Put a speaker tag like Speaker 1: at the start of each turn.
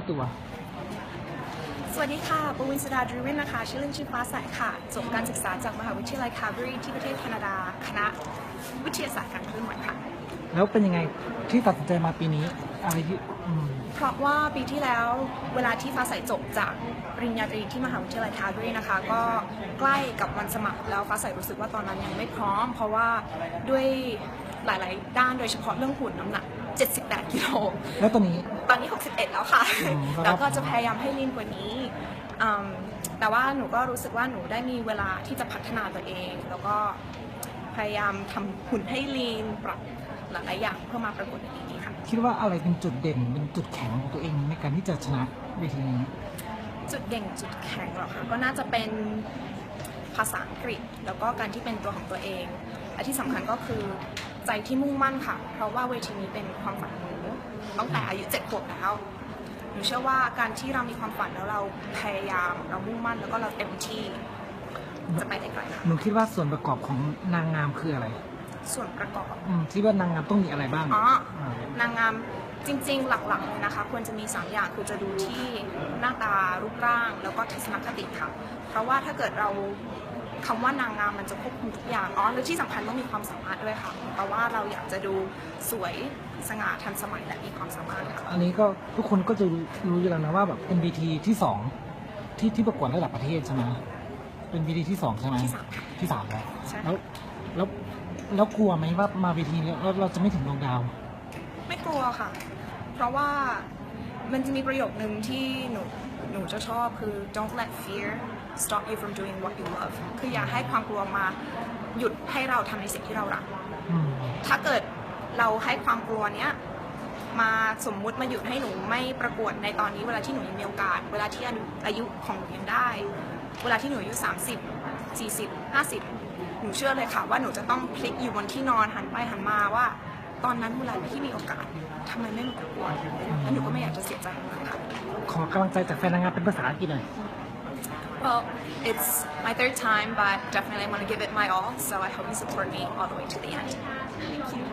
Speaker 1: ำตัว
Speaker 2: สวัสดีค่ะปวินสดาดริวินนะคะ ชื่อเล่นชื่อฟ้าใสค่ะ จบการศึกษาจากมหาวิทยาลัยคาร์บรีที่ประเทศแคนาดา คณะวิทยาศาสตร์การเคลื่อนไหวค่ะ
Speaker 1: แล้วเป็นยังไงที่ตัดสินใจมาปีนี้อะไรที่อืม
Speaker 2: เพราะว่าปีที่แล้วเวลาที่ฟ้าใสจบจากปริญญาตรีที่มหาวิทยาลัยคาร์บรีนะคะ ก็ใกล้กับวันสมัครแล้วฟ้าใสรู้สึกว่าตอนนั้นยังไม่พร้อม เพราะว่าด้วย หลาย ๆ ด้านโดยเฉพาะเรื่องหุ่นน้ำหนัก 78 กิโล
Speaker 1: แล้วตอนนี้
Speaker 2: ตอนนี้ 61 แล้วค่ะ
Speaker 1: อืมครับ
Speaker 2: แล้วก็จะพยายามให้ลีนกว่านี้อืมแต่ว่าหนูก็รู้สึกว่าหนูได้มีเวลาที่จะพัฒนาตัวเอง แล้วก็พยายามทำหุ่นให้ลีนปรับหลาย ๆ อย่างเพื่อมาประกวดในปีนี้ค่ะ
Speaker 1: คิดว่าอะไรเป็นจุดเด่นเป็นจุดแข็งของตัวเองในการที่จะชนะเวทีนี้
Speaker 2: จุดเด่นจุดแข็งเหรอคะก็น่าจะเป็นภาษาอังกฤษ แล้วก็การที่เป็นตัวของตัวเองและที่สำคัญก็คือ ใจที่มุ่งมั่นค่ะ เพราะว่าเวทีนี้เป็นความฝันของหนูตั้งแต่อายุเจ็ดขวบแล้วหนูเชื่อว่าการที่เรามีความฝันแล้วเราพยายามเรามุ่งมั่นแล้วก็เราเต็มที่จะไปได้ไกลค่ะ
Speaker 1: หนูคิดว่าส่วนประกอบของนางงามคืออะไร
Speaker 2: ส่วนประกอบ
Speaker 1: อืมคิดว่านางงามต้องมีอะไรบ้าง
Speaker 2: อ๋อานางงามจริง ๆ หลักๆเลยนะคะ ควรจะมี 3 อย่างคือจะดูที่หน้าตารูปร่างแล้วก็ทัศนคติค่ะ เพราะว่าถ้าเกิดเรา คำว่านางงามมันจะควบคุมทุกอย่างอ๋อแล้วที่สำคัญต้องมีความสามารถด้วยค่ะเพราะว่าเราอยากจะดูสวยสง่าทันสมัยและมีความสามารถค่ะ
Speaker 1: อันนี้ก็ทุกคนก็จะรู้อยู่แล้วนะว่าแบบเป็น BT ที่สองที่ที่ประกวดระดับประเทศใช่ไหมเป็น BT ที่สองใช่ไหม
Speaker 2: ที่สามค่ะ
Speaker 1: ที่สามแล้ว
Speaker 2: ใช่
Speaker 1: แล้วแล้วแล้วกลัวไหมว่ามา BT แล้วเราเราจะไม่ถึงดวงดาว
Speaker 2: ไม่กลัวค่ะ เพราะว่า มันจะมีประโยคนึงที่หนูหนูจะชอบคือ don't let fear stop you from doing what you love คืออย่าให้ความกลัวมาหยุดให้เราทำในสิ่งที่เรารัก
Speaker 1: อืม
Speaker 2: ถ้าเกิดเราให้ความกลัวเนี้ยมาสมมุติมาหยุดให้หนูไม่ประกวดในตอนนี้เวลาที่หนูยังมีโอกาส เวลาที่อายุอายุของหนูยังได้ เวลาที่หนูอายุ 30 40 50 หนูเชื่อเลยค่ะว่าหนูจะต้องพลิกอยู่บนที่นอนหันไปหันมาว่า ตอนนั้นเวลาที่มีโอกาสทำไมไม่มาประกวดแล้วหนูก็ไม่อยากจะเสียใจตรงนั้นค่ะ
Speaker 1: ขอกำลังใจจากแฟนนางงามเป็นภาษาอังกฤษหน่อย
Speaker 2: Well, it's my third time, but definitely I want to give it my all, so I hope you support me all the way to the end. Thank you.